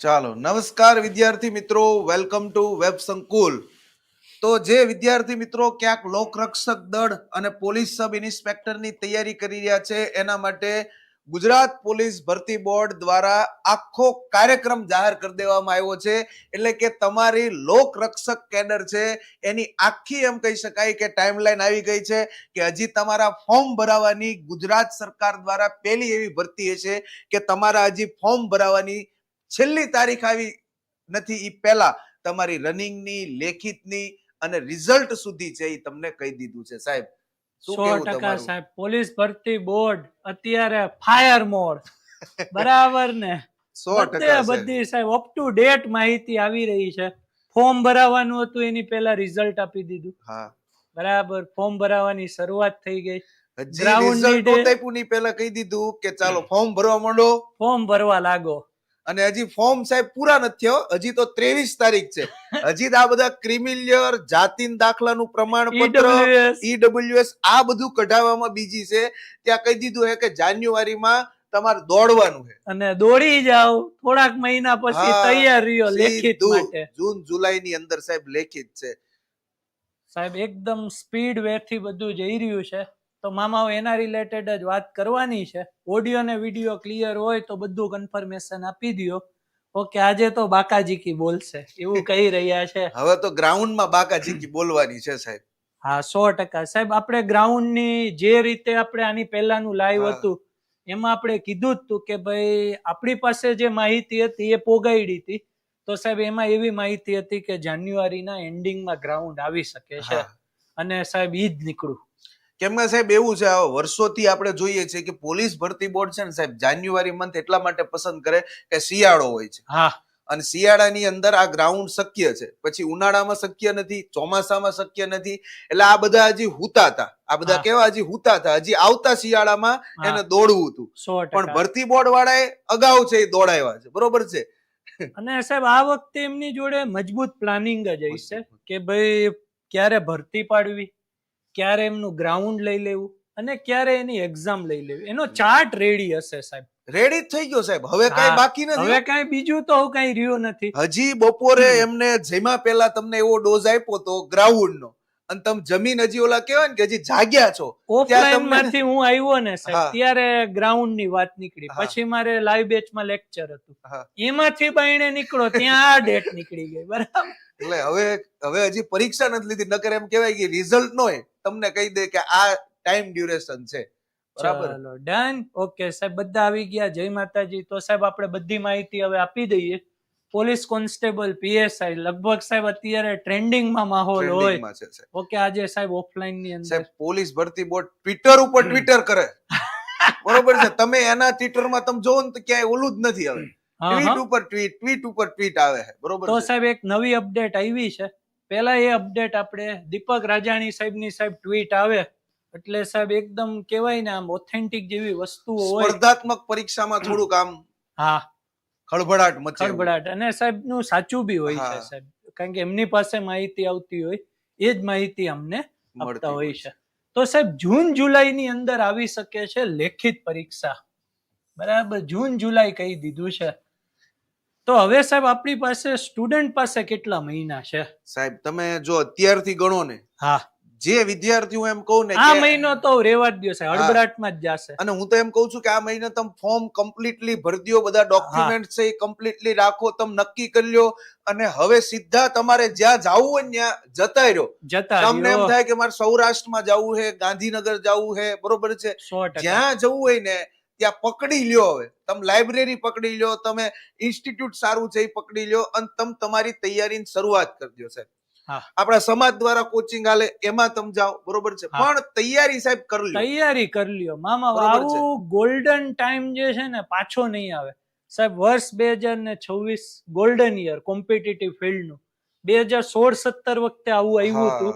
ચાલો, નમસ્કાર વિદ્યાર્થી મિત્રો, વેલકમ ટુ વેબ સંકુલ. તો જે વિદ્યાર્થી મિત્રો ક્યાંક લોકરક્ષક દળ અને પોલીસ સબ ઇન્સ્પેક્ટરની તૈયારી કરી રહ્યા છે, એના માટે ગુજરાત પોલીસ ભરતી બોર્ડ દ્વારા આખો કાર્યક્રમ જાહેર કરી દેવામાં આવ્યો છે. એટલે કે તમારી લોકરક્ષક કેડર છે, એની આખી એમ કહી શકાય કે ટાઈમલાઈન આવી ગઈ છે કે હજી તમારા ફોર્મ ભરાવાની ગુજરાત સરકાર દ્વારા પહેલી એવી ભરતી છે કે તમારા હજી ફોર્મ ભરાવાની છેલ્લી તારીખ આવી નથી એ પહેલા તમારી રનિંગની લેખિતની અને રિઝલ્ટ સુધી છે એ તમને કહી દીધું છે. સાહેબ સો ટકા સાહેબ પોલીસ ભરતી બોર્ડ અત્યારે ફાયર મોડ. બરાબર ને? સો ટકા બધી સાહેબ અપ ટુ ડેટ માહિતી આવી રહી છે. ફોર્મ ભરાવાનું હતું એની પહેલા રિઝલ્ટ આપી દીધું. હા. બરાબર ફોર્મ ભરાવાની શરૂઆત થઈ ગઈ. ગ્રાઉન્ડ પહેલા કહી દીધું કે ચાલો ફોર્મ ભરવા માંડો. ફોર્મ ભરવા લાગો. અને હજી ફોર્મ સાહેબ પૂરા નથી થયો. હજી તો ત્રેવીસ તારીખ છે. હજી આ બધા ક્રિમિલિયર જાતિન દાખલાનું પ્રમાણપત્ર ઈડબ્લ્યુએસ આ બધું કઢાવવામાં બીજી છે. ત્યાં કહી દીધું છે કે જાન્યુઆરીમાં તમારે દોડવાનું છે અને દોડી જાઓ. થોડાક મહિના પછી હા, તૈયાર રહ્યો લેખિત માટે. જૂન જુલાઈ ની અંદર સાહેબ લેખિત છે. સાહેબ એકદમ સ્પીડ વેથી બધું જઈ રહ્યું છે. તો મામાઓ એના રિલેટેડ જ વાત કરવાની છે. ઓડિયો ને વીડિયો ક્લિયર હોય તો બધું કન્ફર્મેશન આપી દો ઓકે આજે તો બાકાજી કી બોલશે. એવું કહી રહ્યા છે. હવે તો ગ્રાઉન્ડમાં બાકાજી કી બોલવાની છે સાહેબ. હા સો ટકા. સાહેબ આપણે ગ્રાઉન્ડની જે રીતે આપણે આની પહેલાનું લાઈવ હતું એમાં આપણે કીધું જ હતું કે ભાઈ આપણી પાસે જે માહિતી હતી એ પોગાઈડી હતી. તો સાહેબ એમાં એવી માહિતી હતી કે જાન્યુઆરીના એન્ડિંગમાં ગ્રાઉન્ડ આવી શકે છે. અને સાહેબ ઈ જ નીકળું કેમ કે સાહેબ એવું છે આ વર્ષોથી આપણે જોઈએ છે કે પોલીસ ભરતી બોર્ડ છે ને સાહેબ જાન્યુઆરી મંથ એટલા માટે પસંદ કરે કે શિયાળો હોય છે. હા. અને શિયાળાની અંદર આ ગ્રાઉન્ડ શક્ય છે. પછી ઉનાળામાં શક્ય નથી ચોમાસામાં શક્ય નથી. એટલે આ બધા હજી હુતા હતા. આ બધા કેવા હજી હુતા હતા. હજી આવતા શિયાળામાં એને દોડવું હતું. પણ ભરતી બોર્ડ વાળાએ અગાઉ છે એ દોડાવ્યા છે. બરોબર છે? અને સાહેબ આ વખતે એમની જોડે મજબૂત પ્લાનિંગ જ હશે કે ભાઈ ક્યારે ભરતી પાડવી? ક્યારે એમનું ગ્રાઉન્ડ લઈ લેવું અને ક્યારે એની એક્ઝામ લઈ લેવી? એનો ચાર્ટ રેડી હશે સાહેબ. રેડી થઈ ગયો સાહેબ. હવે કઈ બાકી નથી. હવે કઈ બીજું તો કઈ રહ્યું નથી. હજી બપોરે એમને જેમાં પેલા તમને એવો ડોઝ આપ્યો તો ગ્રાઉન્ડ નો અને તમે જમીન હજી ઓલા કહેવાય ને કે હજી જાગ્યા છો ઓફલાઈનમાંથી હું આવ્યો ને સાહેબ ત્યારે ગ્રાઉન્ડની વાત નીકળી. પછી મારે લાઈવ બેચમાં લેક્ચર હતું. હા. એમાંથી બાઈને નીકળો ત્યાં આ ડેટ નીકળી ગઈ. બરાબર? એટલે હવે હવે હજી પરીક્ષા નથી લીધી નકર એમ કહેવાય કે રિઝલ્ટ નો હોય તમને કહી દે કે આ ટાઈમ ડ્યુરેશન છે. બરાબર? ડન ઓકે સાહેબ બધા આવી ગયા. જય માતાજી. તો સાહેબ આપણે બધી માહિતી હવે આપી દઈએ. પોલીસ કોન્સ્ટેબલ પીએસઆઈ લગભગ સાહેબ અત્યારે ટ્રેન્ડિંગમાં માહોલ હોય. ઓકે આજે સાહેબ ઓફલાઈનની અંદર. સાહેબ પોલીસ ભરતી બોર્ડ ટ્વિટર ઉપર ટ્વિટર કરે. બરોબર છે? તમે એના ટ્વિટરમાં તમે જોવો ને તો ક્યાંય ઓલું જ નથી હવે ટ્વીટ ઉપર ટ્વીટ ટ્વીટ ઉપર ટ્વીટ આવે છે. બરોબર તો સાહેબ એક નવી અપડેટ આવી છે. પેલા એ અપડેટ આપણે દીપક રાજાણી સાહેબની સાહેબ ટ્વીટ આવે એટલે સાહેબ એકદમ કહેવાય ને આમ ઓથેન્ટિક જેવી વસ્તુઓ હોય. સ્પર્ધાત્મક પરીક્ષામાં થોડુંક આમ હા. ખળભળાટ મચે ખળભળાટ. અને સાહેબનું સાચું બી હોય છે સાહેબ. કારણ કે એમની પાસે માહિતી આવતી હોય એ જ માહિતી અમને મળતા હોય હોય છે. તો સાહેબ જૂન જુલાઈ ની અંદર આવી શકે છે લેખિત પરીક્ષા. બરાબર? જૂન જુલાઈ કહી દીધું છે. તો હવે સાહેબ આપણી પાસે સ્ટુડન્ટ પાસે કેટલા મહિના છે? સાહેબ તમે જો અત્યારથી ગણો ને હા. જે વિદ્યાર્થીઓ એમ કહું ને આ મહિનો તો રેવા જ દો સાહેબ હા. હડબડાટમાં જ જશે. અને હું તો એમ કહું છું કે આ મહિને તમે ફોર્મ કમ્પ્લીટલી ભરી દો બધા ડોક્યુમેન્ટ છે એ કમ્પ્લીટલી રાખો તમે નક્કી કરી લ્યો. અને હવે સીધા તમારે જ્યાં જવું હોય ત્યાં જતા રહ્યો. જતા તમને એમ થાય કે મારે સૌરાષ્ટ્રમાં જવું છે ગાંધીનગર જવું છે બરોબર છે. જ્યાં જવું હોય ને ત્યાં પકડી લ્યો હવે. તમે લાઇબ્રેરી પકડી લ્યો તમે ઇન્સ્ટિટ્યૂટ સારું છે એ પકડી લ્યો અને તમે તમારી તૈયારીની શરૂઆત કરી દો સાહેબ. આપણા સમાજ દ્વારા કોચિંગ હાલે એમાં તમે જાઓ બરોબર છે? પણ તૈયારી સાહેબ કરી લ્યો. તૈયારી કરી લ્યો. મામા આવું ગોલ્ડન ટાઈમ જે છે ને પાછો નહીં આવે. સાહેબ વર્ષ બે હજાર ને છવ્વીસ ગોલ્ડન યર કોમ્પિટિટિવ ફિલ્ડનું. બે હજાર સોળ સત્તર વખતે આવું આવ્યું હતું.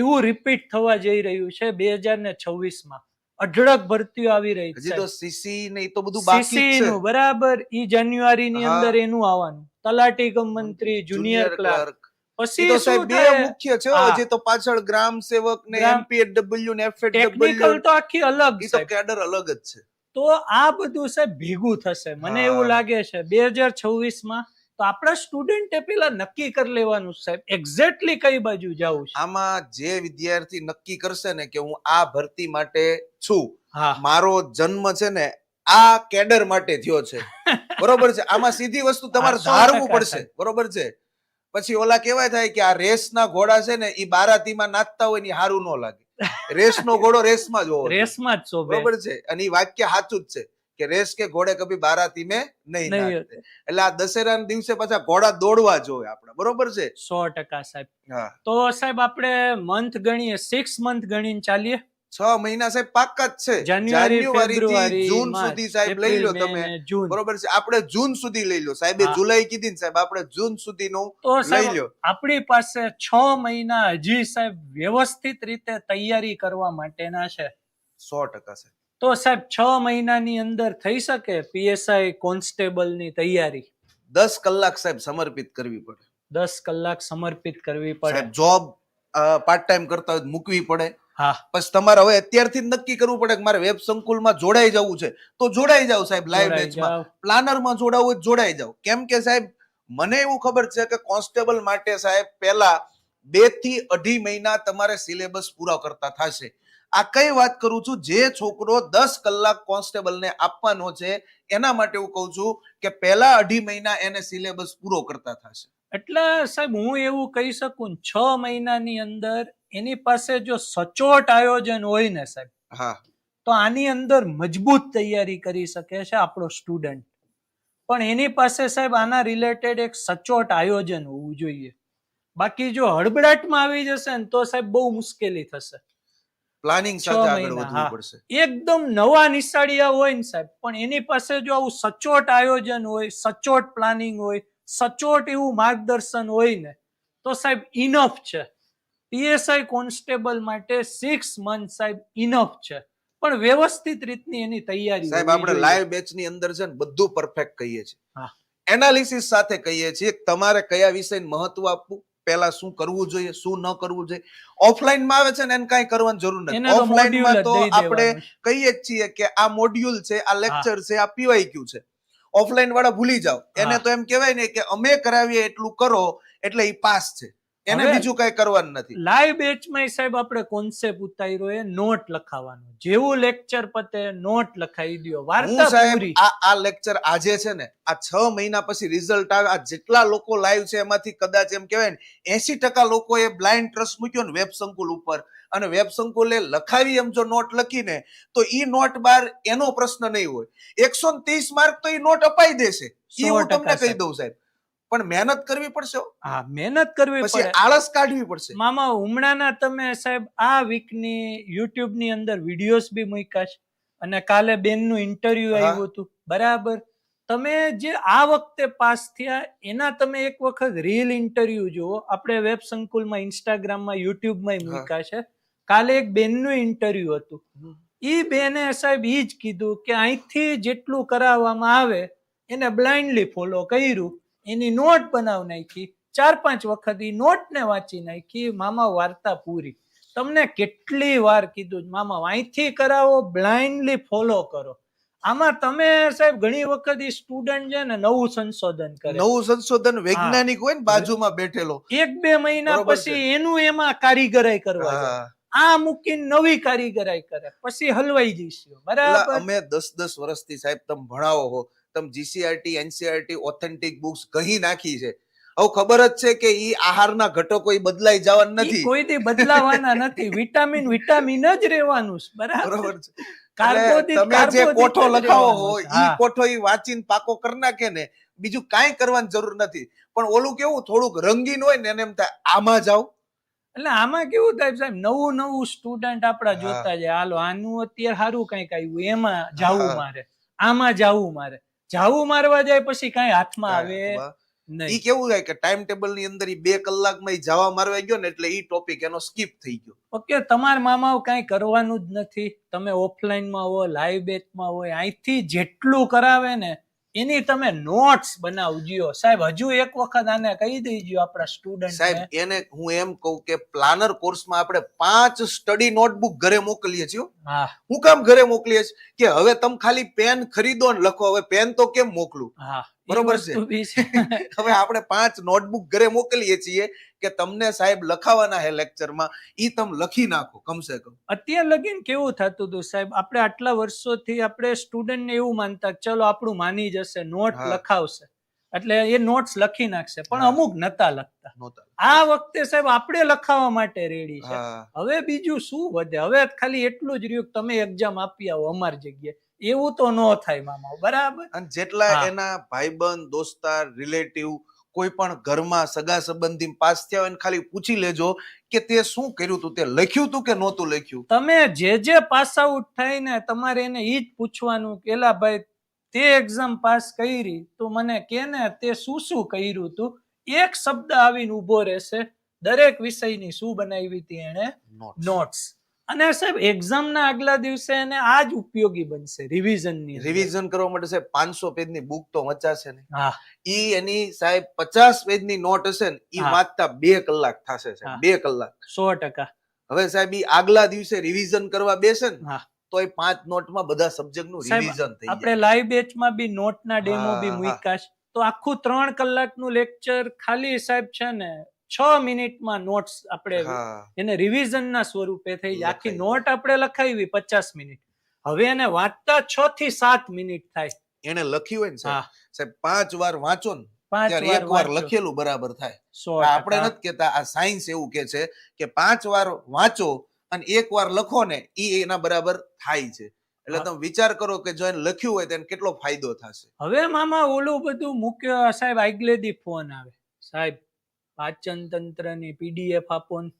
એવું રિપીટ થવા જઈ રહ્યું છે બે હજાર ને છવ્વીસમાં અઢળક ભરતીઓ આવી રહી હજી તો સીસી ને તો બધું બાકી છે. બરાબર? ઈ જાન્યુઆરી ની અંદર એનું આવવાનું. તલાટી કમ મંત્રી જુનિયર ક્લાર્ક. પછી તો સાહેબ બે મુખ્ય છે. હજી તો પાછળ ગ્રામ સેવક ને એમપીએડબલ્યુ ને ટેકનિકલ તો આખી અલગ છે તો કેડર અલગ જ છે. તો આ બધું સાહેબ ભેગું થશે. મને એવું લાગે છે બે હજાર છવ્વીસમાં તો આપણા સ્ટુડન્ટે પેલા નક્કી કરી લેવાનું સાહેબ એક્ઝેક્ટલી કઈ બાજુ જવું છે? આમાં જે વિદ્યાર્થી નક્કી કરશે ને કે હું આ ભરતી માટે છું મારો જન્મ છે ને આ કેડર માટે થયો છે. બરોબર છે? આમાં સીધી વસ્તુ તમારે સારવું ધારવું પડશે. બરોબર છે? પછી ઓલા કેવાય થાય કે આ રેસના ઘોડા છે ને એ બારાતીમાં નાચતા હોય ને સારું હારું ન લાગે. રેસનો ઘોડો રેસમાં જ હોવો. રેસમાં જ બરોબર છે? અને એ વાક્ય સાચું જ છે. કે રેસ કે ઘોડે કભી બારાતી મે નહીં એટલે આ દશેરાના દિવસે પાછા ઘોડા દોડવા જોઈએ આપણે. બરોબર છે? સો ટકા સાહેબ. તો સાહેબ આપણે મંથ ગણીએ સિક્સ મંથ ગણીને ચાલીએ? છ મહિના સાહેબ પાક જ છે. જાન્યુઆરી જૂન સુધી સાહેબ લઈ લો તમે. બરોબર છે? આપણે જૂન સુધી લઈ લો સાહેબે. જુલાઈ કીધી ને સાહેબ આપણે જૂન સુધીનું તો લઈ લો. આપણી પાસે છ મહિના હજી સાહેબ વ્યવસ્થિત રીતે તૈયારી કરવા માટેના છે. સો ટકા સાહેબ. તો સાહેબ છ મહિનાની અંદર થઈ શકે પીએસઆઈ કોન્સ્ટેબલની તૈયારી? દસ કલાક સાહેબ સમર્પિત કરવી પડે. દસ કલાક સમર્પિત કરવી પડે. જોબ પાર્ટ ટાઈમ કરતા હોય મૂકવી પડે. હા. પછી તમારે હવે અત્યારથી જ નક્કી કરવું પડે કે મારે વેબ સંકુલમાં જોડાઈ જવું છે. તો જોડાઈ જાવ સાહેબ લાઈવ બેચમાં પ્લાનરમાં જોડાવું હોય જોડાઈ જાવ કેમ કે સાહેબ મને એવું ખબર છે કે કોન્સ્ટેબલ માટે સાહેબ પહેલા બેથી અઢી મહિના તમારે સિલેબસ પૂરા કરતા થશે. આ કઈ વાત કરું છું? જે છોકરો દસ કલાક કોન્સ્ટેબલને આપવાનો છે એના માટે હું કહું છું કે પહેલા અઢી મહિના એને સિલેબસ પૂરો કરતા થશે. એટલે સાહેબ હું એવું કહી શકું ને, છ મહિનાની અંદર એની પાસે જો સચોટ આયોજન હોય ને સાહેબ હા. તો આની અંદર મજબૂત તૈયારી કરી શકે છે આપણો સ્ટુડન્ટ. પણ એની પાસે સાહેબ આના રિલેટેડ એક સચોટ આયોજન હોવું જોઈએ. બાકી જો હડબડાટમાં આવી જશે ને તો સાહેબ બહુ મુશ્કેલી થશે. પ્લાનિંગ સાથે આગળ વધવું પડશે. એકદમ નવા નિશાળિયા હોય ને સાહેબ પણ એની પાસે જો આવું સચોટ આયોજન હોય સચોટ પ્લાનિંગ હોય સચોટ એવું માર્ગદર્શન હોય ને તો સાહેબ ઇનફ છે. પીએસઆઈ કોન્સ્ટેબલ માટે સિક્સ મંથ સાહેબ ઇનફ છે. પણ વ્યવસ્થિત રીતની એની તૈયારી સાહેબ આપણે. લાઈવ બેચની અંદર છે ને બધું પરફેક્ટ કહીએ છીએ. એનાલિસિસ સાથે કહીએ છીએ તમારે કયા વિષયને મહત્વ આપવું? પહેલા શું કરવું જોઈએ શું ન કરવું જોઈએ? ઓફલાઈનમાં આવે છે ને એને કાંઈ કરવાની જરૂર નથી. ઓફલાઈનમાં તો આપણે કહીએ જ છીએ કે આ મોડ્યુલ છે આ લેક્ચર છે આ પીવાયક્યુ છે? ઓફલાઈન વાળા ભૂલી જાવ એને તો એમ કહેવાય ને કે અમે કરાવીએ એટલું કરો એટલે એ પાસ છે. એને બીજું કઈ કરવાનું નથી. લાઈવ બેચમાં સાહેબ આપણે કોન્સેપ્ટ ઉતાર્યો એ નોટ લખાવાનો. જેવું લેક્ચર પતે નોટ લખાઈ દ્યો. વાર્તા સાહેબ આ આ લેક્ચર આજે છે ને આ છ મહિના પછી રિઝલ્ટ આવે. આ જેટલા લોકો લાઈવ છે એમાંથી કદાચ એમ કહેવાય ને એસી ટકા લોકોએ બ્લાઇન્ડ ટ્રસ્ટ મૂક્યો ને વેબ સંકુલ ઉપર. અને વેબ સંકુલે લખાવી એમ જો નોટ લખીને તો ઈ નોટ બાર એનો પ્રશ્ન નહીં હોય. એકસો ત્રીસ માર્ક તો ઈ નોટ અપાઈ દેશે. એ હું તમને કહી દઉં સાહેબ. પણ મહેનત કરવી પડશે હા. મહેનત કરવી પછી આળસ કાઢવી પડશે. મામા હમણાંના તમે સાહેબ આ વીકની યુટ્યુબની અંદર વિડીયોઝ બી મૂક્યા છે. અને કાલે બેનનું ઇન્ટરવ્યુ. આવ્યું હતું. બરાબર? તમે જે આ વખતે પાસ થયા એના તમે એક વખત રીલ ઇન્ટરવ્યુ જુઓ. આપણે વેબ સંકુલમાં ઇન્સ્ટાગ્રામમાં યુટ્યુબમાં. મૂક્યા છે. કાલે એક બેનનું ઇન્ટરવ્યુ હતું. ઈ બેને સાહેબ ઈ જ કીધું કે અહીંથી જેટલું કરાવવામાં આવે એને બ્લાઇન્ડલી ફોલો કર્યું. એની નોટ બનાવ નાખી ચાર પાંચ વખત ઈ નોટને વાંચી નાખી મામા વાર્તા પૂરી. તમને કેટલી વાર કીધું મામા અહીંથી કરાવો બ્લાઇન્ડલી ફોલો કરો. આમાં તમે સાહેબ ઘણી વખત સ્ટુડન્ટ છે ને નવું સંશોધન કરે. નવું સંશોધન વૈજ્ઞાનિક હોય ને બાજુમાં બેઠેલો. એક બે મહિના પછી એનું એમાં કારીગરાઈ કરવા આ મૂકીને નવી કારીગરાઈ કરે પછી હલવાઈ જઈશું. બરાબર? અમે દસ દસ વર્ષથી સાહેબ તમે ભણાવો હો. તમે જીસીઆરટી એનસીઆરટી ઓથેન્ટિક બુક્સ કહી નાખી છે. હવે ખબર જ છે કે ઈ આહારના ઘટકો ઈ બદલાઈ જવાના નથી. કોઈ દી બદલાવાના નથી. વિટામિન વિટામિન જ રહેવાનું છે. બરાબર? છે. તમે જે કોઠો લખાવો હોય ઈ કોઠો ઈ વાંચીને પાકો કરી નાખે ને બીજું કાંઈ કરવાની જરૂર નથી. પણ ઓલું કેવું થોડુંક રંગીન હોય ને એને એમ થાય આમાં જાવ એટલે આમાં કેવું થાય સાહેબ? નવું નવું સ્ટુડન્ટ આપડા જોતા જાય. હાલો આનું અત્યારે સારું કંઈક આવ્યું એમાં જાવું મારે. આમાં જાવું મારે. જાવું મારવા જાય પછી કઈ હાથમાં આવે ઈ નહીં. કેવું થાય કે ટાઈમ ટેબલની અંદર બે કલાકમાં ઈ જવા મારવા ગયો ને એટલે ઈ ટોપિક એનો સ્કીપ થઈ ગયો. ઓકે તમારા મામાઓ કઈ કરવાનું જ નથી. તમે ઓફલાઈનમાં હો લાઈવ બેચમાં હોય અહીંથી જેટલું કરાવે ને એની તમે નોટ્સ બનાવજો. સાહેબ હજુ એક વખત આને કહી દેજો આપણા સ્ટુડન્ટ સાહેબ એને હું એમ કહું કે પ્લાનર કોર્સમાં આપણે પાંચ સ્ટડી નોટબુક ઘરે મોકલીએ છીએ હા. હું. કામ ઘરે મોકલીએ છીએ? કે હવે તમે ખાલી પેન ખરીદો ને લખો. હવે પેન તો કેમ મોકલું? હા. બરોબર છે? હવે આપણે પાંચ નોટબુક ઘરે મોકલીએ છીએ કે તમને સાહેબ લખાવાના હે લેક્ચરમાં ઈ તમે લખી નાખો કમસે કમ. અત્યાર લગીન કેવું થતું હતું સાહેબ? આપણે આટલા વર્ષોથી આપણે સ્ટુડન્ટને એવું માનતા ચલો આપણું માની જશે નોટ લખાવશે. એટલે એ નોટ્સ લખી નાખશે પણ અમુક નતા લખતા. આ વખતે સાહેબ આપણે લખાવવા માટે રેડી છે. હવે બીજું શું વધે? હવે ખાલી એટલું જ રહ્યું કે તમે એક્ઝામ આપી આવો અમારી જગ્યાએ. એવું તો ન થાય મામા બરાબર? અને જેટલા. એના ભાઈબંધ દોસ્તાર રિલેટિવ કોઈ પણ ઘરમાં સગા સંબંધી પાસ થયા હોય ખાલી પૂછી લેજો કે તે શું કર્યું તું તે લખ્યું તું કે નહોતું લખ્યું? તમે જે જે પાસ આઉટ થાય ને તમારે એને ઈ જ પૂછવાનું કે એલા ભાઈ તે એક્ઝામ પાસ કરી તો મને કે ને તે શું શું કર્યું તું? એક શબ્દ આવીને ઊભો રહેશે. દરેક વિષયની શું બનાવી હતી એને Notes. નોટ્સ અને સાહેબ એક્ઝામ ના આગલા દિવસે એને આ જ ઉપયોગી બનશે રિવિઝનની રિવિઝન કરવા માટે સાહેબ પાંચસો પેજની બુક તો વચાશે ને. હા. ઈ એની સાહેબ પચાસ પેજની નોટ હશે ને ઈ વાંચતા બે કલાક થશે સાહેબ બે કલાક. સો ટકા. હવે સાહેબ ઈ આગલા દિવસે રિવિઝન કરવા બેસે ને હા. તો એ પાંચ નોટમાં બધા સબ્જેક્ટનું રિવિઝન થઈ આપણે લાઈવ લાઈવ બેચમાં બી નોટના ડેમો બી. મૂક્યા તો આખું ત્રણ કલાકનું લેક્ચર ખાલી સાહેબ છે ને છ મિનિટમાં નોટ્સ આપણે એને રિવિઝનના સ્વરૂપે થઈ આખી નોટ આપણે લખાવી પચાસ મિનિટ. હવે એને વાંચતા છ થી સાત મિનિટ થાય. એને લખ્યું હોય ને સાહેબ? પાંચ વાર વાંચો ને ત્યારે એક વાર લખેલું બરાબર થાય. આપણે નથી કેતા આ સાયન્સ એવું કે છે કે પાંચ વાર વાંચો અને એક વાર લખો ને એ એના બરાબર થાય છે. એટલે તમે વિચાર કરો કે જો એને લખ્યું હોય તો એને કેટલો ફાયદો થશે. હવે મામા ઓલું બધું મુખ્ય સાહેબ આગલેથી ફોન આવે. સાહેબ પાચન તંત્રની પીડીએફ આપો ને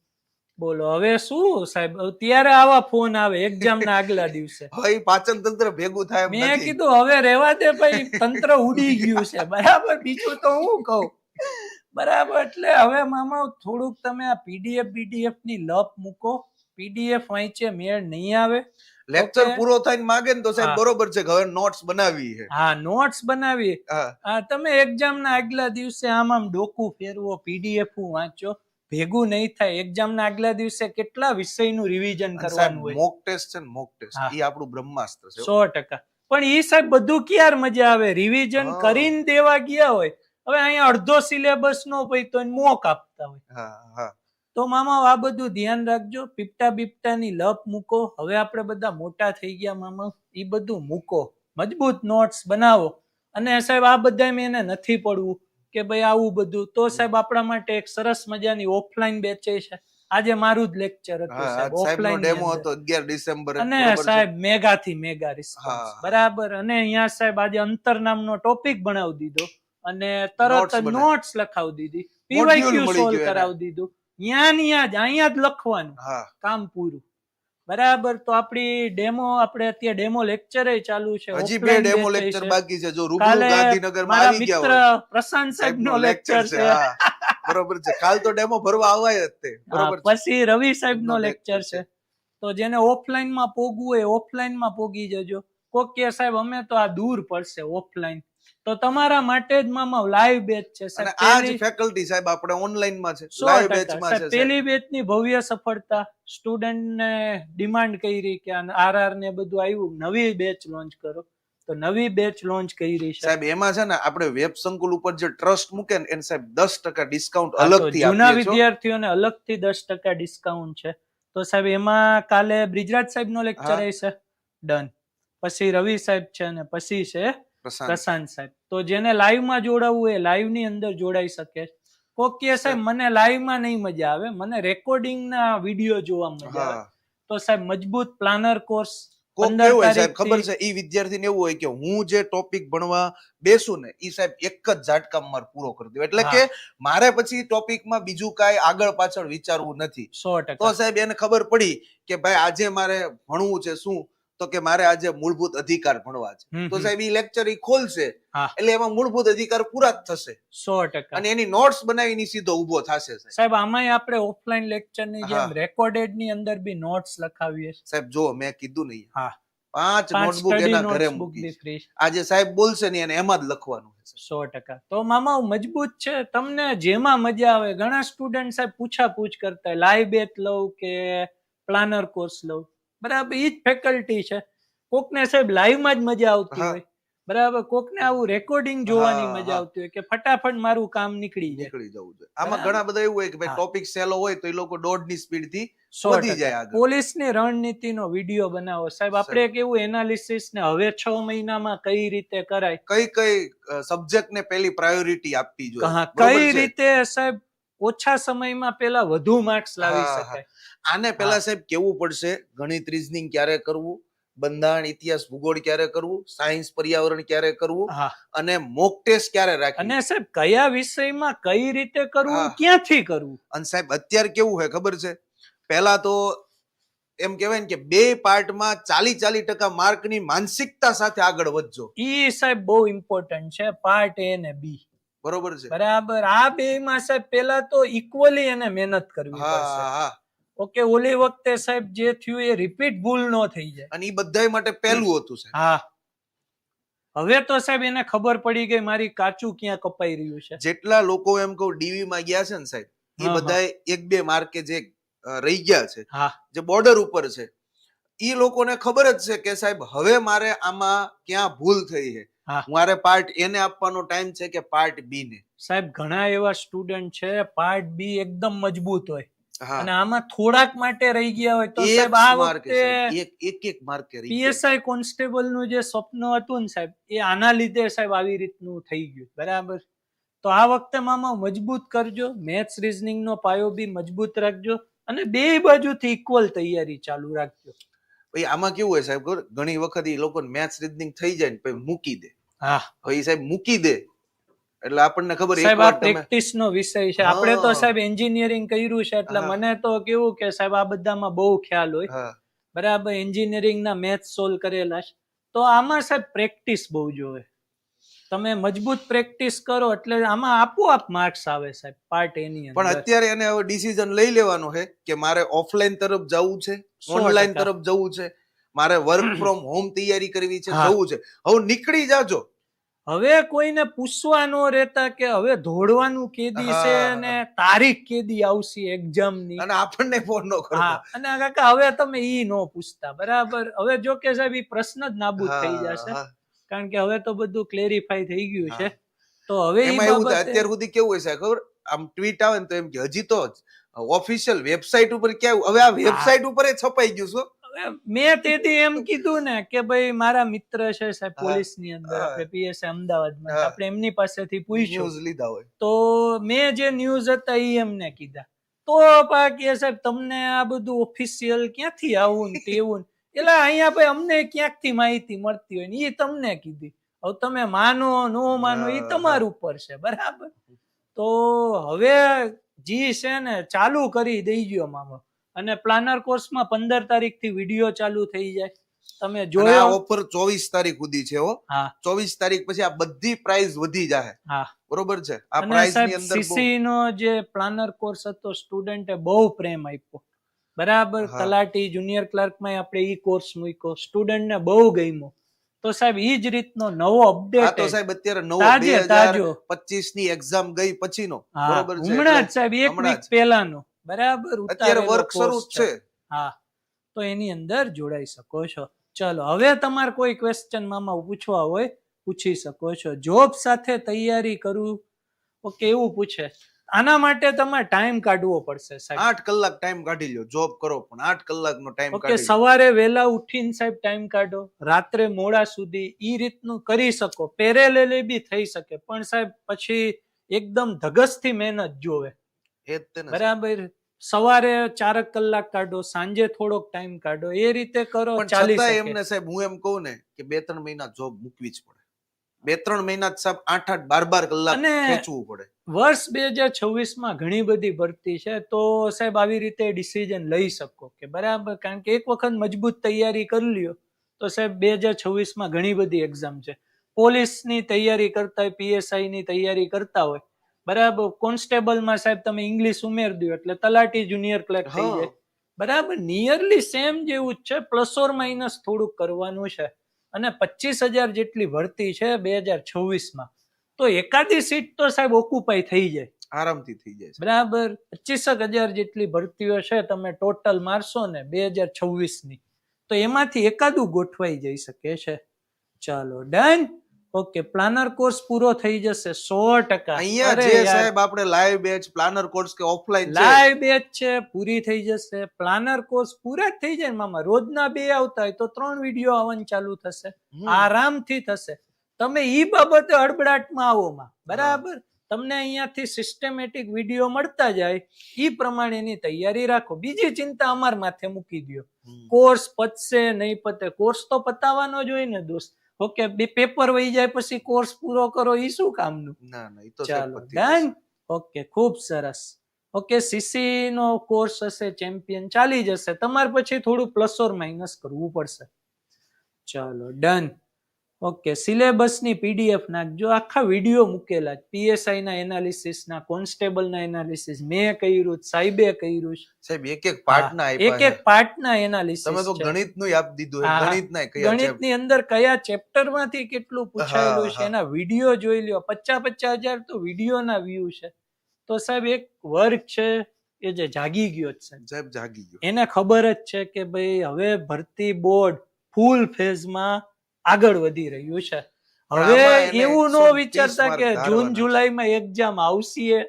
બોલો હવે શું સાહેબ? ત્યારે આવા ફોન આવે એક્ઝામ ના આગલા દિવસે. હવે પાચન તંત્ર ભેગું થાય મેં કીધું હવે રેવા દે ભાઈ તંત્ર ઉડી ગયું છે. બરાબર? બીજું તો હું કહું? બરાબર એટલે હવે મામા થોડુંક તમે આ પીડીએફ બીડીએફની લપ મૂકો. પીડીએફ વાંચે મેળ નહીં આવે. લેક્ચર પૂરો થઈને માગે ને તો સાહેબ બરોબર છે હવે નોટ્સ બનાવી છે. હા નોટ્સ બનાવી. હા. તમે એક્ઝામ ના આગલા દિવસે આમ આમ ડોકું ફેરવો પીડીએફ વાંચો ભેગું નહીં થાય. એક્ઝામ ના આગલા દિવસે કેટલા વિષયનું રિવિઝન કરવાનું હોય? મોક ટેસ્ટ છે ને મોક ટેસ્ટ એ આપણું બ્રહ્માસ્ત્ર છે. સો ટકા. પણ એ સાહેબ બધું ક્યાર મજા આવે? રિવિઝન કરીને દેવા ગયા હોય. હવે અહીંયા અડધો સિલેબસ નો હોય તો મોક આપતા હોય. હા હા. તો મામા આ બધું ધ્યાન રાખજો. પીપટા બીપટાની લપ મૂકો. હવે આપણે બધા મોટા થઈ ગયા મામા. એ બધું મૂકો. મજબૂત નોટ્સ બનાવો. અને સાહેબ આ બધા એને નથી પડવું કે ભાઈ આવું બધું. તો સાહેબ આપણા માટે એક સરસ મજાની ઓફલાઈન બેચે છે. આજે મારું જ લેક્ચર હતું સાહેબ. ઓફલાઈન ડેમો હતો 11 ડિસેમ્બર. અને સાહેબ મેગા થી મેગા રિસ્પોન્સ બરાબર. અને અહીંયા સાહેબ આજે અંતર નામનો ટોપિક બનાવી દીધો. અને તરત. નોટ્સ લખાવી દીધી. પીવાયક્યુ સોલ્વ કરાવી દીધું. ન્યા ને ન્યા જ અહીંયા જ લખવાનું. કામ પૂરું. બરાબર તો આપણી ડેમો આપણે અત્યારે ડેમો લેક્ચર ચાલુ છે. હજી બે ડેમો લેક્ચર બાકી છે. જો રૂબરૂ ગાંધીનગરમાં આવી ગયા મિત્ર પ્રશાંત સાહેબ નો લેક્ચર છે. બરોબર છે. કાલ તો ડેમો ભરવા આવાય જ તે. બરોબર પછી રવિ સાહેબ નો નો લેક્ચર છે. તો જેને ઓફલાઈનમાં પોગવું હોય ઓફલાઈનમાં પોગી જજો. કોક કે સાહેબ અમે તો આ દૂર પડશે ઓફલાઈન તો તમારા માટે જ મામા લાઈવ બેચ છે સર. આ જ ફેકલ્ટી સાહેબ આપણે ઓનલાઈનમાં છે. લાઈવ બેચમાં છે. પહેલી બેચની ભવ્ય સફળતા સ્ટુડન્ટ ને ડિમાન્ડ કરી કે આરઆર ને બધું આવ્યું. નવી બેચ લોન્ચ કરો. તો નવી બેચ લોન્ચ કરી છે સાહેબ એમાં છે ને આપણે વેબ સંકુલ ઉપર જે ટ્રસ્ટ મૂકે ને એને સાહેબ દસ ટકા ડિસ્કાઉન્ટ હા, તો અલગથી જૂના વિદ્યાર્થીઓને અલગથી દસ ટકા ડિસ્કાઉન્ટ છે. તો સાહેબ એમાં કાલે બ્રિજરાજ સાહેબ નો લેક્ચર હા. છે ડન પછી રવિ સાહેબ છે અને પછી છે પ્રશાંત સાહેબ. તો જેને લાઈવમાં જોડાવવું એ લાઈવની અંદર જોડાઈ શકે કોક કે સાહેબ. મને લાઈવમાં નહીં મજા આવે. મને રેકોર્ડિંગના વીડિયો જોવા મજા આવે. તો સાહેબ મજબૂત પ્લાનર કોર્સ કેવું હોય સાહેબ? ખબર છે ઈ વિદ્યાર્થીને એવું હોય કે હું જે ટોપિક ભણવા બેસું ને ઈ સાહેબ એક જ ઝાટકામ માર પૂરો કરી દઉં એટલે કે મારે પછી ટોપિકમાં બીજું કાંઈ આગળ પાછળ વિચારવું નથી. તો સાહેબ એને ખબર પડી કે ભાઈ આજે મારે ભણવું છે શું? તો કે મારે આજે મૂળભૂત અધિકાર ભણવા છે. તો સાહેબ ઈ લેક્ચર ઈ ખોલશે. એટલે એમાં મૂળભૂત અધિકાર પૂરા જ થશે. સો ટકા. અને એની નોટ્સ બનાવીને સીધો ઊભો થશે સાહેબ. આમાંય આપણે ઓફલાઈન લેક્ચરની જેમ રેકોર્ડેડની અંદર બી નોટ્સ લખાવીએ સાહેબ જો મેં કીધું નહીં હા. પાંચ નોટબુક એના ઘરે મૂકી આજે સાહેબ બોલશે ને એને એમાં જ લખવાનું સો ટકા. તો મામા મજબૂત છે. તમને જેમાં મજા આવે ઘણા સ્ટુડન્ટ સાહેબ પૂછા પૂછ કરતા લાઈવ બેટ લઉં કે પ્લાનર કોર્સ લઉં? બરાબર એ જ ફેકલ્ટી છે. કોકને સાહેબ લાઈવમાં જ મજા આવતી હોય. બરાબર કોકને આવું રેકોર્ડિંગ જોવાની મજા આવતી હોય કે ફટાફટ મારું કામ નીકળી જાય. નીકળી જવું જોઈએ. આમાં ઘણા બધા એવું હોય કે ભાઈ ટોપિક સેલો હોય તો એ લોકો દોઢની સ્પીડથી સો વધી જાય. પોલીસની રણનીતિનો વીડિયો બનાવો. સાહેબ આપણે એક એવું એનાલિસિસ ને હવે છ મહિનામાં કઈ રીતે કરાય? કઈ કઈ સબ્જેક્ટ ને પહેલી પ્રાયોરિટી આપવી જોઈએ. કઈ રીતે સાહેબ ઓછા સમયમાં પેલા વધુ માર્ક્સ લાવી. શકાય. આને પેલા સાહેબ કેવું પડશે? ગણિત રીઝનિંગ ક્યારે કરવું? બંધારણ ઇતિહાસ ભૂગોળ ક્યારે કરવું? સાયન્સ પર્યાવરણ ક્યારે કરવું? અને મોક ટેસ્ટ ક્યારે રાખવું? અને સાહેબ કયા વિષયમાં કઈ રીતે કરવું ક્યાંથી કરવું? અને સાહેબ અત્યારે કેવું હોય ખબર છે? પહેલા તો એમ કહેવાય ને કે બે પાર્ટમાં ચાલી ચાલી ટકા માર્કની માનસિકતા સાથે આગળ વધજો. ઈ સાહેબ બહુ ઇમ્પોર્ટન્ટ છે પાર્ટ એ ને બી બરોબર છે. બરાબર. આ બે માં સાહેબ પેલા તો ઇક્વલી એને મહેનત કરવી પડશે. ઓકે ઓલી વખતે સાહેબ જે થયું એ રિપીટ ભૂલ ન થઈ જાય. અને એ બધાય માટે પહેલું હતું સાહેબ. હા. હવે તો સાહેબ એને ખબર પડી ગઈ મારી કાચું ક્યાં કપાઈ રહ્યું છે. જેટલા લોકો એમ કહું ડીવી માં ગયા છે ને સાહેબ એ. બધાય એક બે માર્કે જે રહી ગયા છે. હા. જે બોર્ડર ઉપર છે. એ લોકોને ખબર જ છે કે સાહેબ હવે મારે આમાં ક્યાં ભૂલ થઈ છે. હા. મારે પાર્ટ એને આપવાનો ટાઈમ છે કે પાર્ટ બી ને. સાહેબ ઘણા એવા સ્ટુડન્ટ છે પાર્ટ બી એકદમ મજબૂત હોય. અને આમાં થોડાક માટે રહી ગયા હોય તો સાહેબ આ વખતે એક એક માર્કે રહી પીએસઆઈ કોન્સ્ટેબલનું જે સ્વપ્ન હતું ને સાહેબ એ આના લીધે સાહેબ આવી રીતનું થઈ ગયું બરાબર? તો આ વખતે મામા મજબૂત કરજો મેથ્સ રીઝનિંગ નો પાયો બી મજબૂત રાખજો અને બે બાજુથી ઇક્વલ તૈયારી ચાલુ રાખજો. પછી આમાં કેવું હોય સાહેબ ઘણી વખત એ લોકો મેથ્સ રીઝનિંગ થઈ જાય ને પછી મૂકી દે. હા. હવે સાહેબ મૂકી દે. એટલે આપણને ખબર સાહેબ આ પ્રેક્ટિસ નો વિષય છે. આપણે તો સાહેબ એન્જિનિયરિંગ કર્યું છે એટલે મને તો કેવું કે સાહેબ આ બધામાં બહુ ખ્યાલ હોય. બરાબર એન્જિનિયરિંગ ના મેથ્સ સોલ્વ કરેલા છે. તો આમાં સાહેબ પ્રેક્ટિસ બહુ જોવે તમે મજબૂત પ્રેક્ટિસ કરો એટલે આમાં આપોઆપ માર્ક્સ આવે સાહેબ પાર્ટ એની પણ અત્યારે એને હવે ડિસિઝન લઈ લેવાનો છે કે મારે ઓફલાઈન તરફ જવું છે ઓનલાઈન તરફ જવું છે મારે વર્ક ફ્રોમ હોમ તૈયારી કરવી છે જવું છે. હવે નીકળી જાજો. હવે કોઈને પૂછવા ન રહેતા કે હવે ધોડવાનું કેદી છે અને તારીખ કેદી આવશે એક્ઝામની. અને આપણને ફોન નો કરો અને કાકા હવે તમે ઈ નો પૂછતા. બરાબર? હવે જો કે સાહેબ ઈ પ્રશ્ન જ નાબૂદ થઈ જશે. કારણ કે હવે તો બધું ક્લેરિફાઈ થઈ ગયું છે. તો હવે એમાં એવું અત્યાર સુધી કેવું હોય છે ખબર? આમ ટ્વીટ આવે ને તો એમ કે હજી તો ઓફિશિયલ વેબસાઇટ ઉપર ક્યાં હવે આ વેબસાઇટ ઉપર છપાઈ ગયું છે મેં તેથી એમ કીધું ને કે ભાઈ મારા મિત્ર છે સાહેબ પોલીસની અંદર આપણે પીએસએ અમદાવાદમાં આપણે એમની પાસેથી પૂછ્યું. ન્યૂઝ લીધા હોય. તો મેં જે ન્યૂઝ હતા એ એમને કીધા. તો પા કે સાહેબ તમને આ બધું ઓફિશિયલ ક્યાંથી આવું ને તેવું? એટલે અહીંયા ભાઈ અમને ક્યાંકથી માહિતી મળતી હોય ને એ તમને કીધી. હવે તમે માનો નો માનો એ તમારું ઉપર છે બરાબર? તો હવે જી છે ને ચાલુ કરી દઈ ગયો મામા અને પ્લાનર કોર્સમાં પંદર તારીખથી વીડિયો ચાલુ થઈ જાય. તમે જોયો? ઓફર ચોવીસ તારીખ સુધી છે હો. ચોવીસ તારીખ પછી આ બધી પ્રાઇસ વધી જાય હા. બરોબર છે? આ પ્રાઇસની અંદર સીસી નો જે પ્લાનર કોર્સ હતો સ્ટુડન્ટે બહુ પ્રેમ આપ્યો. બરાબર? તલાટી જુનિયર ક્લાર્કમાં આપણે ઈ કોર્સ મૂક્યો. સ્ટુડન્ટ ને બહુ ગમ્યો. તો સાહેબ ઈ જ રીતનો નવો અપડેટ તો સાહેબ અત્યારે નવો તાજે તાજો. પચીસની એક્ઝામ ગઈ પછીનો. નો બરોબર છે હમણાં જ સાહેબ એક વીક. પહેલાનો. બરાબર અત્યારે વર્ક શરૂ છે. હા તો એની અંદર જોડાઈ શકો છો. ચલો હવે તમારે કોઈ ક્વેશ્ચન મામા પૂછવા હોય પૂછી શકો છો. જોબ સાથે તૈયારી કરું ઓકે એવું પૂછે. આના માટે તમારે ટાઈમ કાઢવો પડશે સાહેબ. આઠ કલાક ટાઈમ કાઢી લ્યો જોબ કરો પણ આઠ કલાકનો ટાઈમ ઓકે સવારે વહેલા ઉઠીને સાહેબ ટાઈમ કાઢો રાત્રે મોડા સુધી ઈ રીતનું કરી શકો. પેરેલેલી બી થઈ શકે પણ સાહેબ પછી એકદમ ધગસથી મહેનત જોવે. બરાબર. સવારે ચારક કલાક કાઢો સાંજે થોડોક ટાઈમ કાઢો એ રીતે કરો ચાલી એમને સાહેબ હું એમ કહું ને કે બે ત્રણ મહિના જોબ મૂકવી જ પડે. બે ત્રણ મહિના સાહેબ આઠ આઠ બાર બાર કલાક ખેંચવું પડે. વર્ષ બે હજાર છવ્વીસમાં ઘણી બધી ભરતી છે તો સાહેબ આવી રીતે ડિસિઝન લઈ શકો કે બરાબર કારણ કે એક વખત મજબૂત તૈયારી કરી લ્યો તો સાહેબ બે હજાર છવ્વીસમાં ઘણી બધી એક્ઝામ છે. પોલીસની તૈયારી કરતા હોય પીએસઆઈ ની તૈયારી કરતા હોય બરાબર કોન્સ્ટેબલમાં સાહેબ તમે ઇંગ્લિશ ઉમેર દો એટલે તલાટી જુનિયર ક્લર્ક થઈ જાય. બરાબર નિયરલી સેમ જેવું જ છે પ્લસ ઓર માઇનસ થોડુંક કરવાનું છે. અને પચીસ હજાર જેટલી ભરતી છે બે હજાર છવ્વીસમાં. તો એકાદી સીટ તો સાહેબ ઓક્યુપાઈ થઈ જાય. આરામથી થઈ જાય બરાબર પચીસક હજાર જેટલી ભરતીઓ છે તમે ટોટલ મારશો ને બે હજાર છવ્વીસની તો એમાંથી એકાદું ગોઠવાઈ જઈ શકે છે. ચાલો ડન ઓકે પ્લાનર કોર્સ પૂરો થઈ જશે સો ટકા. અહીંયા જે સાહેબ આપણે લાઈવ બેચ પ્લાનર કોર્સ કે ઓફલાઈન લાઈવ બેચ છે પૂરી થઈ જશે. પ્લાનર કોર્સ પૂરા જ થઈ જાય મામા. રોજના બે આવતા હોય તો ત્રણ વીડિયો આવવાનું ચાલુ થશે. આરામથી થશે. તમે ઈ બાબતે હડબડાટમાં આવો માં. બરાબર? તમને અહીંયાથી સિસ્ટમેટિક વીડિયો મળતા જાય. ઈ પ્રમાણેની તૈયારી રાખો. બીજી ચિંતા અમાર માથે મૂકી દો. કોર્સ પતશે નહીં પતે. કોર્સ તો પતાવવાનો જ હોય ને દોસ્ત. ઓકે બે પેપર વહી જાય પછી કોર્સ પૂરો કરો ઈ શું કામનું? ના ના એ તો ચાલો ડન ઓકે ખૂબ સરસ. ઓકે સીસી નો કોર્સ હશે ચેમ્પિયન ચાલી જશે. તમારે પછી થોડું પ્લસ ઓર માઇનસ કરવું પડશે. ચાલો ડન ઓકે સિલેબસની પીડીએફ નાખજો આખા વીડિયો મૂકેલા પીએસઆઈ ના એનાલિસિસ ના કોન્સ્ટેબલ ના એનાલિસિસ મેં કર્યું સાહેબે કર્યું છે. સાહેબ એક એક પાર્ટ ના એક એક છે. પાર્ટ ના એનાલિસિસ તમે તો ગણિતનું આપી દીધું હા, ગણિત ના કયા ગણિતની અંદર કયા ચેપ્ટરમાંથી કેટલું પૂછાયેલું છે એના વીડિયો જોઈ લ્યો. પચાસ પચાસ હજાર તો વીડિયો ના વ્યૂ છે. તો સાહેબ એક વર્ગ છે એ જે જાગી ગયો છે. સાહેબ જાગી ગયો. એને ખબર જ છે કે ભાઈ હવે ભરતી બોર્ડ ફૂલ ફેઝમાં આગળ વધી રહ્યું છે. હવે એવું નો 130 વિચારતા કે જૂન. જુલાઈમાં એક્ઝામ આવશે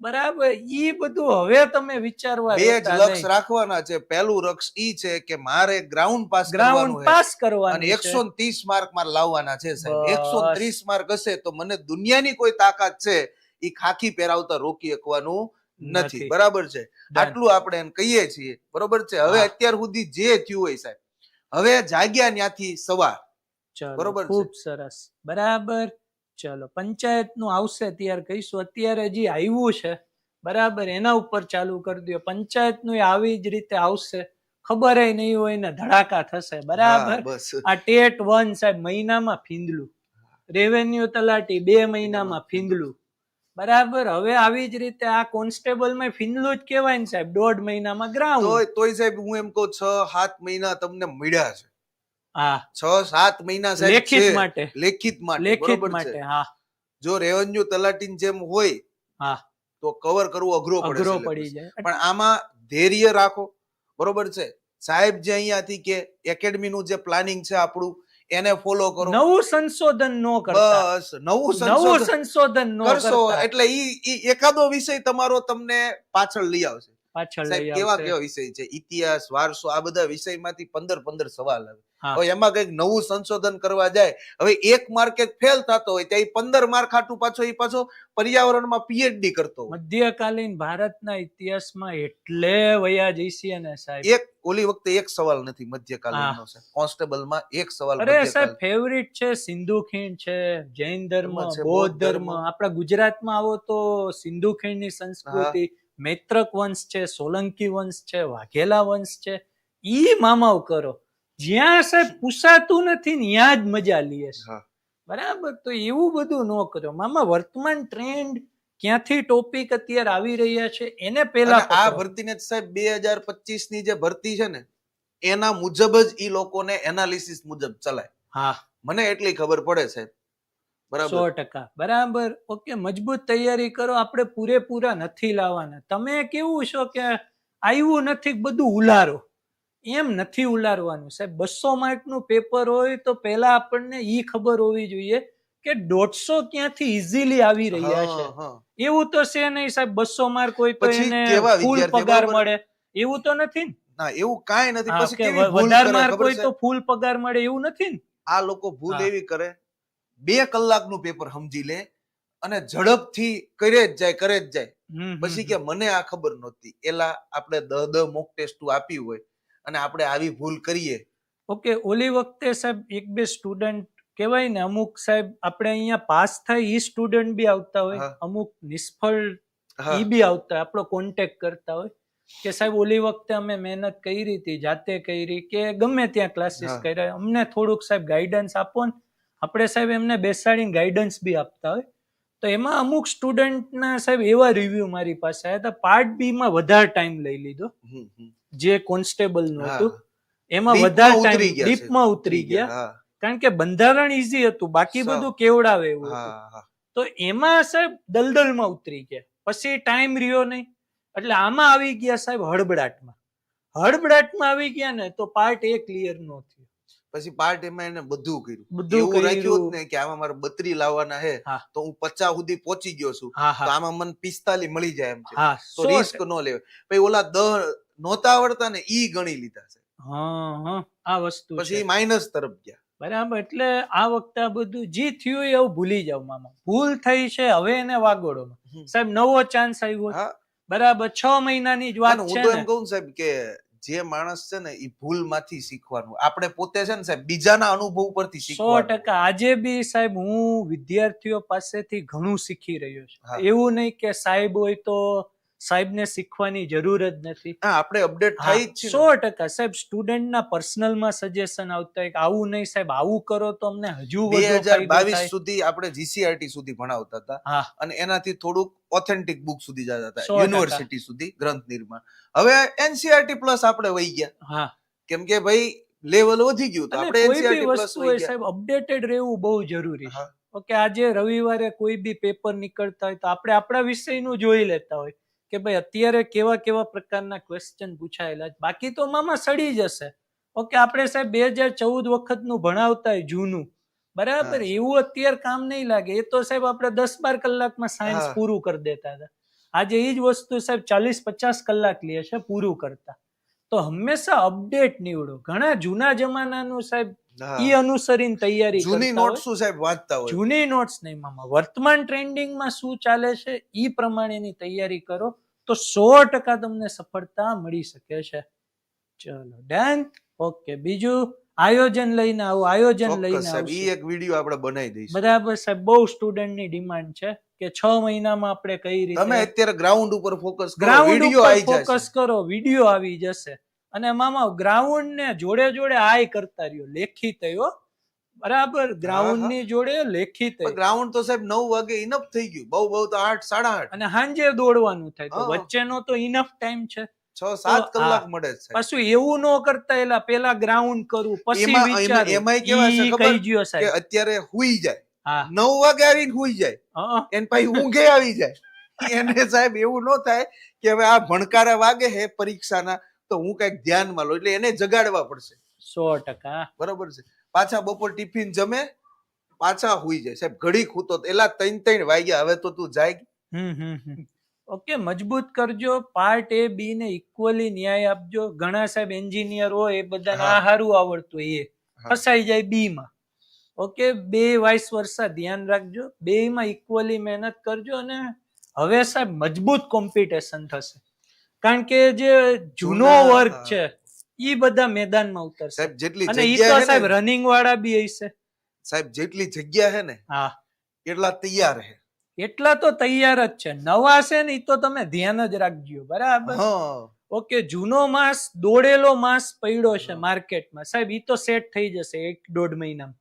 બરાબર ઈ બધું હવે તમે વિચારવા બે જ લક્ષ રાખવાના છે. પહેલું લક્ષ ઈ છે કે મારે ગ્રાઉન્ડ પાસ ગ્રાઉન્ડ પાસ કરવાનું. એકસો ત્રીસ માર્ક મારે લાવવાના છે સાહેબ. બસ. એકસો ત્રીસ માર્ક હશે તો મને દુનિયાની કોઈ તાકાત છે ઈ ખાખી પહેરાવતા રોકી શકવાનું નથી. નથી. બરાબર છે? આટલું આપણે એમ કહીએ છીએ. બરોબર છે? હવે અત્યાર સુધી જે થયું હોય સાહેબ હવે જાગ્યા ત્યાંથી સવાર. બરોબર ખૂબ સરસ. બરાબર. ચલો પંચાયતનું આવશે ત્યારે કહીશું. અત્યારે હજી આવ્યું છે. બરાબર એના ઉપર ચાલુ કરી દો પંચાયતનું આવી જ રીતે આવશે. ખબર નહીં હોય ને ધડાકા થશે. બરાબર? આ ટેટ વન સાહેબ મહિનામાં ફીંદલું. રેવન્યુ તલાટી બે મહિનામાં ફીંદલું. બરાબર હવે આવી જ રીતે આ કોન્સ્ટેબલમાં ફીંદલું જ કહેવાય ને સાહેબ દોઢ મહિનામાં ગ્રાઉન્ડ તોય તોય સાહેબ હું એમ કહું છ સાત મહિના તમને મળ્યા છે. હા. છ સાત મહિના સાહેબ લેખિત માટે. લેખિત માટે લેખિત માટે હા. જો રેવન્યુ તલાટીન જેમ હોય હા. તો કવર કરવું અઘરો પડે અઘરો પડી જાય. પણ આમાં ધૈર્ય રાખો. બરોબર છે. સાહેબ જે અહીંયાથી કે એકેડમી નું જે પ્લાનિંગ છે આપણું એને ફોલો કરો. નવું સંશોધન નો કરતા. બસ નવું નવું સંશોધન નો કરશો કરતા. એટલે ઈ ઈ એકાદો વિષય તમારો તમને પાછળ લઈ આવશે. પાછળ લઈ કેવા. કેવા વિષય છે? ઇતિહાસ વારસો આ બધા વિષયમાંથી પંદર પંદર સવાલ આવે. હવે એમાં કંઈક નવું સંશોધન કરવા જાય હવે એક માર્કેટ ફેલ થતો હોય ત્યાં પંદર માર્ક હાટું પાછો એ પાછો પર્યાવરણમાં પીએચડી કરતો મધ્યકાલીન ભારતના ઇતિહાસમાં એટલે વયા જઈશી ને સાહેબ. એક ઓલી વખતે એક સવાલ નથી મધ્યકાલીનનો છે કોન્સ્ટેબલમાં એક સવાલ અરે સાહેબ ફેવરિટ છે સિંધુ ખીણ છે જૈન ધર્મ છે બૌદ્ધ ધર્મ. આપણા ગુજરાતમાં આવો તો સિંધુ ખીણની સંસ્કૃતિ મૈત્રક વંશ છે સોલંકી વંશ છે વાઘેલા વંશ છે ઈ મામાવ કરો. જ્યાં સાહેબ પૂછાતું નથી ત્યાં જ મજા લઈએ બરાબર? તો એવું બધું ન કરો. મામા વર્તમાન ટ્રેન્ડ ક્યાંથી ટોપિક અત્યારે આવી રહ્યા છે એને પહેલા આ ભરતીને સાહેબ બે હજાર પચીસની જે ભરતી છે ને એના મુજબ જ ઈ લોકોને એનાલિસિસ મુજબ ચલાય. હા. મને એટલી ખબર પડે સાહેબ. બરાબર? સો ટકા. બરાબર? ઓકે મજબૂત તૈયારી કરો. આપણે પૂરેપૂરા નથી લાવવાના. તમે કેવું છો કે આવ્યું નથી બધું ઉલારો? એમ નથી ઉલારવાનું. સાહેબ બસો માર્કનું પેપર હોય તો પેલા આપણને ઈ ખબર હોવી જોઈએ કે દોઢસો ક્યાંથી ઇઝીલી આવી રહ્યા છે. એવું તો છે નહીં સાહેબ બસો માર્ક હોય તો એને ફૂલ પગાર મળે. એવું તો નથી ના? એવું કાંઈ નથી. પછી કેવી વધારે માર્ક હોય તો ફૂલ પગાર મળે એવું નથી આ લોકો ભૂલ એવી કરે બે કલાકનું પેપર સમજી લે અને ઝડપથી કરે જ જાય કરે જ જાય. પછી કે મને આ ખબર નહોતી. એલા આપણે દહ દહ મોક ટેસ્ટ આપી હોય અને આપણે આવી ભૂલ કરીએ. ઓકે ઓલી વખતે સાહેબ એક બે સ્ટુડન્ટ કહેવાય ને અમુક સાહેબ આપણે અહીંયા પાસ થાય ઈ સ્ટુડન્ટ બી આવતા હોય અમુક નિષ્ફળ એ ઈ બી આવતા હોય આપણો કોન્ટેક કરતા હોય. કે સાહેબ ઓલી વખતે અમે મહેનત કરી હતી જાતે કરી કે ગમે ત્યાં ક્લાસીસ કર્યા અમને થોડુંક સાહેબ ગાઈડન્સ આપો ને. આપણે સાહેબ એમને બેસાડીને ગાઈડન્સ બી આપતા હોય. તો એમાં અમુક સ્ટુડન્ટના સાહેબ એવા રિવ્યુ મારી પાસે આવ્યા હતા પાર્ટ બી માં વધારે ટાઈમ લઈ લીધો. જે કોન્સ્ટેબલનું હતું એમાં વધારે ટાઈમ. ડીપમાં ઉતરી ગયા કારણ કે બંધારણ ઈઝી હતું બાકી બધું કેવડાવે એવું તો એમાં સાહેબ દલદલમાં ઉતરી ગયા. પછી ટાઈમ રહ્યો નહીં. એટલે આમાં આવી ગયા સાહેબ હળબડાટમાં હળબડાટમાં આવી ગયા ને તો પાર્ટ એ ક્લિયર નો થયો. પછી પાર્ટ એમાં એને બધું કર્યું. બધું એવું રાખ્યું ને કે આમાં મારે બત્રી લાવવાના હે. તો હું પચાસ સુધી પહોંચી ગયો છું. તો આમાં મને પિસ્તાલીસ મળી જાય એમ છે. તો રિસ્ક ન લેવાય. પછી ઓલા દહ નહોતા આવડતા ને ઈ ગણી લીધા છે. હા હા આ વસ્તુ પછી માઇનસ તરફ ગયા. બરાબર એટલે આ વખતે આ બધું જે થયું એવું ભૂલી જાવ મામા. ભૂલ થઈ છે હવે એને વાગોડોમાં સાહેબ નવો ચાન્સ આવ્યો બરાબર છ મહિનાની જ વાત છે હું તો એમ કહું સાહેબ કે જે માણસ છે ને એ ભૂલમાંથી શીખવાનું. આપણે પોતે છે ને સાહેબ બીજાના અનુભવ પરથી સો શીખવાનું. ટકા. આજે બી સાહેબ હું વિદ્યાર્થીઓ પાસેથી ઘણું શીખી રહ્યો છું. એવું નહીં કે સાહેબ હોય તો સાહેબને શીખવાની જરૂર જ નથી. આપણે અપડેટ થાય જ છે સો ટકા. સાહેબ સ્ટુડન્ટના પર્સનલમાં સજેશન આવતા હોય કે આવું નહીં સાહેબ આવું કરો તો અમને હજુ બે હજાર બાવીસ. સુધી આપણે જીસીઆરટી સુધી ભણાવતા હતા. અને એનાથી થોડુંક ઓથેન્ટિક બુક સુધી જતા હતા. યુનિવર્સિટી સુધી ગ્રંથ નિર્માણ. હવે એનસીઆરટી પ્લસ આપણે વહી ગયા. હા. કેમ કે ભાઈ લેવલ વધી ગયું તો આપણે એનસીઆરટી પ્લસ વસ્તુ વહી હોય ગયા. સાહેબ અપડેટેડ રહેવું બહુ જરૂરી છે. ઓકે આજે રવિવારે કોઈ બી પેપર નીકળતા હોય તો આપણે આપણા વિષયનું જોઈ લેતા હોય. કે ભાઈ અત્યારે કેવા કેવા પ્રકારના ક્વેશ્ચન પૂછાયેલા બાકી તો મામા સડી જશે. ઓકે આપણે સાહેબ બે હજાર ચૌદ વખતનું ભણાવતા જૂનું. બરાબર? એવું અત્યારે કામ નહીં લાગે. એ તો સાહેબ આપણે દસ બાર કલાકમાં સાયન્સ પૂરું કરી દેતા હતા. આજે એ જ વસ્તુ સાહેબ ચાલીસ પચાસ કલાક લે છે પૂરું કરતા. તો હંમેશા અપડેટ નીવડો. ઘણા જૂના જમાનાનું સાહેબ ઈ અનુસરીને તૈયારી જૂની નોટ્સ શું સાહેબ વાંચતા હોય? જૂની નોટ્સ નહીં મામા. વર્તમાન ટ્રેન્ડિંગમાં શું ચાલે છે ઈ પ્રમાણેની તૈયારી કરો. તો સો ટકા તમને સફળતા મળી શકે છે. ચલો ડન. ઓકે બીજું આયોજન લઈને આવો આયોજન લઈને સાહેબ એક વીડિયો આપણે બનાવી દઈશું. બરાબર સાહેબ બહુ સ્ટુડન્ટની ડિમાન્ડ છે કે છ મહિનામાં આપણે કઈ તમે રીતે અત્યારે ગ્રાઉન્ડ ઉપર ફોકસ કરો ગ્રાઉન્ડ ઉપર ફોકસ કરો વીડિયો આવી જશે. અને મામા ગ્રાઉન્ડ ને જોડે જોડે આય કરતા રહ્યો લેખિત હો બરાબર ગ્રાઉન્ડની જોડે લેખિત ગ્રાઉન્ડ તો સાહેબ નવ વાગે ઇનફ થઈ ગયું. બહુ બહુ તો આઠ સાડા આઠ. અને સાંજે દોડવાનું થાય. તો. વચ્ચેનો તો ઇનફ ટાઈમ છે. છ સાત કલાક મળે છે. પાછું એવું ન કરતા એલા પેલા ગ્રાઉન્ડ કરું પછી વિચાર. એમાં- કેવા છે ખબર? કે અત્યારે હુઈ જાય. નવ વાગે આવીને હુઈ જાય. એને પછી ઊંઘે આવી જાય. એને સાહેબ એવું ન થાય કે હવે આ ભણકારા વાગે હે પરીક્ષાના તો હું કંઈક ધ્યાનમાં લઉં. એટલે એને જગાડવા પડશે. સો ટકા. બરોબર છે. પાછા બપોર ટિફિન જમે પાછા હુઈ જાય. સાહેબ ઘડી ખૂતો એલા ત્રણ ત્રણ વાગ્યા. હવે તો તું જાય. ઓકે મજબૂત કરજો. પાર્ટ એ બી ને ઇક્વલી ન્યાય આપજો. ઘણા સાહેબ એન્જિનિયર હોય એ બધાને. આ સારું આવડતું એ. ફસાઈ જાય બી માં ઓકે બે વાઇસ વર્ષા ધ્યાન રાખજો. બે માં ઇક્વલી મહેનત કરજો અને હવે સાહેબ મજબૂત કોમ્પિટિશન થશે. કારણ કે જે જૂનો વર્ગ છે ઈ બધા મેદાનમાં ઉતરશે. સાહેબ જેટલી અને ઈ જગ્યા તો સાહેબ રનિંગ વાળા બી હશે. સાહેબ જેટલી જગ્યા હે ને હા. એટલા તૈયાર હે એટલા તો તૈયાર જ છે. નવા છે ને ઈ તો તમે ધ્યાન જ રાખજો. બરાબર? ઓકે જૂનો માસ દોડેલો માસ પડ્યો છે માર્કેટમાં. સાહેબ ઈ તો સેટ થઈ જશે એક દોઢ મહિનામાં.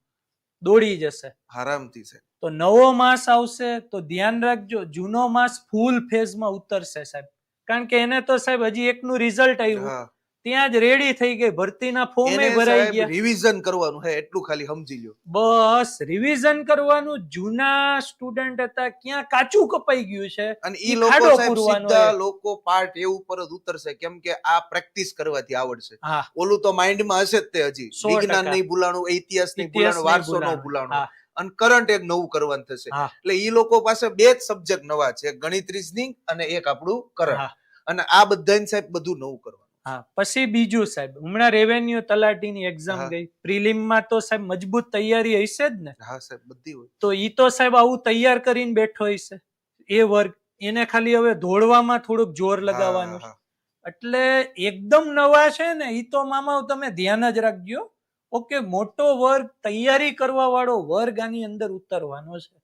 દોડી જશે. આરામથી છે તો નવો માસ આવશે તો ધ્યાન રાખજો જૂનો માસ ફૂલ ફેઝમાં ઉતરશે સાહેબ. કારણ કે એને તો સાહેબ હજી એકનું રિઝલ્ટ આવ્યું. ત્યાં જ રેડી થઈ ગઈ ભરતીના ફોર્મે ભરાઈ ગયા. રિવિઝન કરવાનું હે એટલું ખાલી સમજી લ્યો. બસ રિવિઝન કરવાનું જૂના સ્ટુડન્ટ હતા ક્યાં કાચું કપાઈ ગયું છે? અને ઈ લોકો સીધા લોકો પાર્ટ એ ઉપર જ ઉતરશે કેમ કે આ પ્રેક્ટિસ કરવાથી આવડશે. ઓલું તો માઇન્ડમાં હશે જ તે હજી. વિજ્ઞાન નહીં ભૂલાણું ઇતિહાસ નહીં ભૂલાણું વારસો નો ભૂલાણું. અને કરંટ એક નવું કરવાનું થશે. એટલે ઈ લોકો પાસે બે જ સબ્જેક્ટ નવા છે ગણિત રીઝનિંગ અને એક આપણું કરંટ અને આ બધાને સાહેબ બધું નવું કરવાનું. હા પછી બીજું સાહેબ હમણાં રેવન્યુ તલાટીની એક્ઝામ. ગઈ. પ્રિલિમમાં તો સાહેબ મજબૂત તૈયારી હશે જ ને? હા સાહેબ બધી હોય. તો ઈ તો સાહેબ આવું તૈયાર કરીને બેઠો હશે. એ વર્ગ એને ખાલી હવે ધોળવામાં થોડુંક જોર લગાવવાનું એટલે એકદમ નવા છે ને ઈ તો મામા તમે ધ્યાન જ રાખજો. ઓકે મોટો વર્ગ તૈયારી કરવા વાળો વર્ગ આની અંદર ઉતરવાનો છે.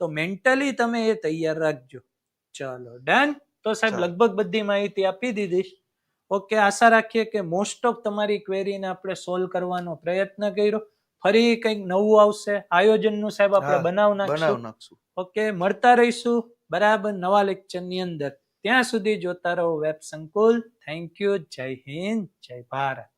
તો મેન્ટલી તમે એ તૈયાર રાખજો. ચાલો ડન તો સાહેબ લગભગ બધી માહિતી આપી દીધી. ઓકે આશા રાખીએ કે મોસ્ટ ઓફ તમારી ક્વેરીને આપણે સોલ્વ કરવાનો પ્રયત્ન કર્યો. ફરી કંઈક નવું આવશે. આયોજનનું સાહેબ આપણે બનાવ નાખશું. ઓકે મળતા રહીશું બરાબર નવા લેક્ચરની અંદર. ત્યાં સુધી જોતા રહો વેબ સંકુલ. થેન્ક યુ જય હિન્દ જય ભારત.